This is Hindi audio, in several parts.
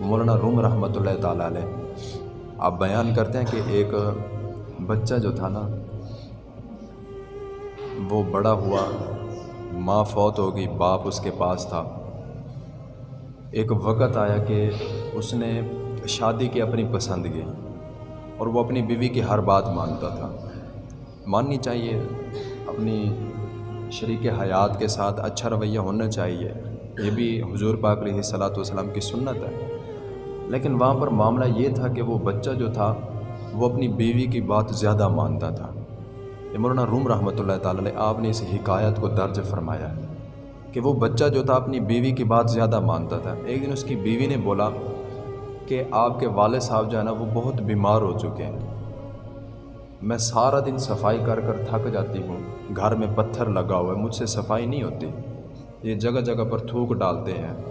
मौलाना रूम रहमत आप बयान करते हैं कि एक बच्चा जो था ना, वो बड़ा हुआ, माँ फौत हो गई बाप उसके पास था। एक वक़्त आया कि उसने शादी की अपनी पसंद की और वो अपनी बीवी की हर बात मानता था। माननी चाहिए, अपनी शरीक हयात के साथ अच्छा रवैया होना चाहिए। ये भी हुजूर पाक सलात वसलाम की सुन्नत है। लेकिन वहाँ पर मामला ये था कि वो बच्चा जो था, वो अपनी बीवी की बात ज़्यादा मानता था। मौलाना रूम रहमत आपने इस हिकायत को दर्ज फरमाया है कि वो बच्चा जो था अपनी बीवी की बात ज़्यादा मानता था। एक दिन उसकी बीवी ने बोला कि आपके वाले साहब जो है ना, वो बहुत बीमार हो चुके हैं। मैं सारा दिन सफ़ाई कर कर थक जाती हूँ, घर में पत्थर लगा हुआ है, मुझसे सफ़ाई नहीं होती। ये जगह जगह पर थूक डालते हैं।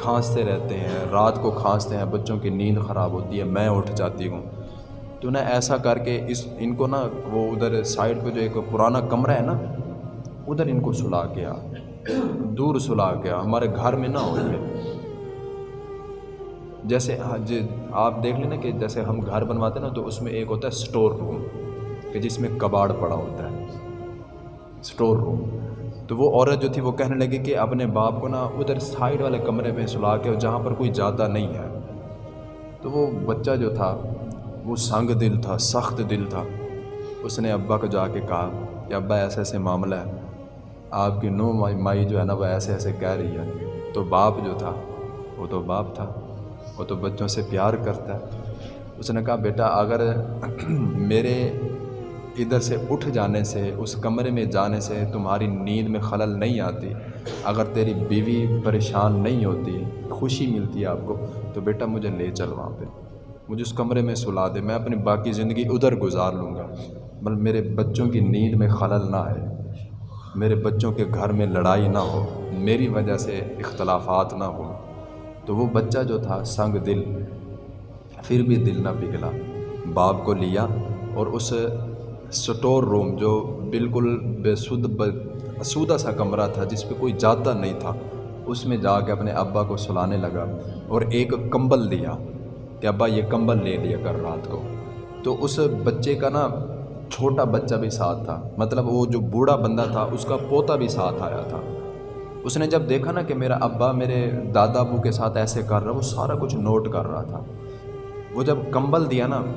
खांसते रहते हैं रात को खांसते हैं बच्चों की नींद ख़राब होती है मैं उठ जाती हूँ। तो ना ऐसा करके इस इनको ना वो उधर साइड पे जो एक पुराना कमरा है ना उधर इनको सुला आ दूर सुला आ हमारे घर में ना हो ये जैसे हाँ, आप देख लेना कि जैसे हम घर बनवाते हैं ना तो उसमें एक होता है स्टोर रूम कि जिसमें कबाड़ पड़ा होता है स्टोर रूम। तो वो औरत जो थी वो कहने लगी कि अपने बाप को ना उधर साइड वाले कमरे में सुला के जहाँ पर कोई ज़्यादा नहीं है। तो वो बच्चा जो था, वो संग दिल था, सख्त दिल था। उसने अब्बा को जाके कहा कि, अब्बा ऐसे ऐसे मामला है। आपकी नो माई माई जो है ना, वो ऐसे ऐसे कह रही है। तो बाप जो था, वो तो बाप था। वो तो बच्चों से प्यार करता है। उसने कहा, बेटा, अगर मेरे इधर से उठ जाने से, उस कमरे में जाने से तुम्हारी नींद में खलल नहीं आती। अगर तेरी बीवी परेशान नहीं होती, खुशी मिलती है आपको तो बेटा मुझे ले चल वहाँ पे। मुझे उस कमरे में सुला दे, मैं अपनी बाकी ज़िंदगी उधर गुजार लूँगा। मतलब मेरे बच्चों की नींद में खलल ना आए, मेरे बच्चों के घर में लड़ाई ना हो, मेरी वजह से इख्तलाफात ना हो। तो वो बच्चा जो था, संग दिल, फिर भी दिल ना पिघला। बाप को लिया और उस स्टोर रूम जो बिल्कुल बेसुद सूदा सा कमरा था, जिस पे कोई जाता नहीं था, उसमें जाके अपने अब्बा को सुलाने लगा और एक कंबल दिया कि, अब्बा, ये कंबल ले लिया कर रात को। तो उस बच्चे का ना, छोटा बच्चा भी साथ था मतलब वो जो बूढ़ा बंदा था, उसका पोता भी साथ आया था। उसने जब देखा ना कि मेरा अब्बा मेरे दादा अबू के साथ ऐसे कर रहा, वो सारा कुछ नोट कर रहा था। वो जब कंबल दिया ना,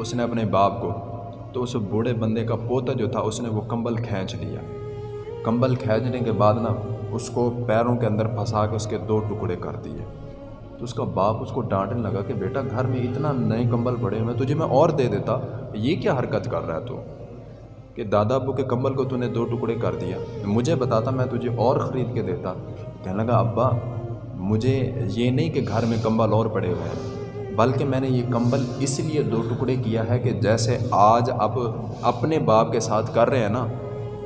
उसने अपने बाप को तो उस बूढ़े बंदे का पोता जो था, उसने वो कंबल खींच लिया। कंबल खींचने के बाद ना, उसको पैरों के अंदर फंसा के उसके दो टुकड़े कर दिए। तो उसका बाप उसको डांटने लगा कि, बेटा, घर में इतना नए कंबल पड़े हुए तुझे मैं और दे देता, ये क्या हरकत कर रहा है तू? कि, दादा अबू के कंबल को तूने दो टुकड़े कर दिया, मुझे बताता, मैं तुझे और ख़रीद के देता। कहने लगा, अब्बा, मुझे ये नहीं कि घर में कंबल और पड़े हुए हैं बल्कि मैंने ये कंबल इसलिए दो टुकड़े किया है कि जैसे आज आप अपने बाप के साथ कर रहे हैं ना,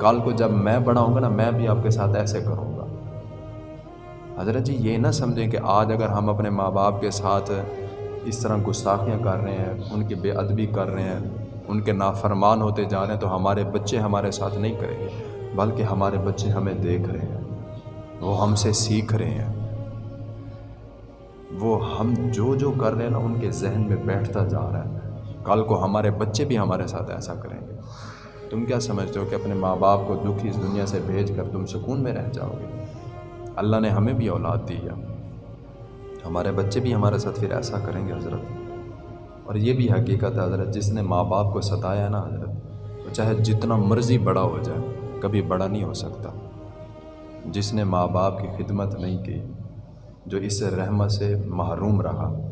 कल को जब मैं बड़ा होऊँगा ना, मैं भी आपके साथ ऐसे करूँगा। हज़रत जी, ये ना समझें कि आज अगर हम अपने माँ बाप के साथ इस तरह गुस्ताखियाँ कर रहे हैं, उनकी बेअदबी कर रहे हैं, उनके नाफरमान होते जा रहे हैं तो हमारे बच्चे हमारे साथ नहीं करेंगे, बल्कि हमारे बच्चे हमें देख रहे हैं, वो हमसे सीख रहे हैं। वो हम जो जो कर रहे हैं ना, उनके जहन में बैठता जा रहा है। कल को हमारे बच्चे भी हमारे साथ ऐसा करेंगे। तुम क्या समझते हो कि अपने माँ बाप को दुखी इस दुनिया से भेज कर तुम सुकून में रह जाओगे? अल्लाह ने हमें भी औलाद दी है। हमारे बच्चे भी हमारे साथ फिर ऐसा करेंगे, हज़रत। और ये भी हकीकत है, हज़रत, जिसने माँ बाप को सताया ना, हज़रत तो चाहे जितना मर्ज़ी बड़ा हो जाए, कभी बड़ा नहीं हो सकता। जिसने माँ बाप की खिदमत नहीं की जो इस रहमत से महरूम रहा।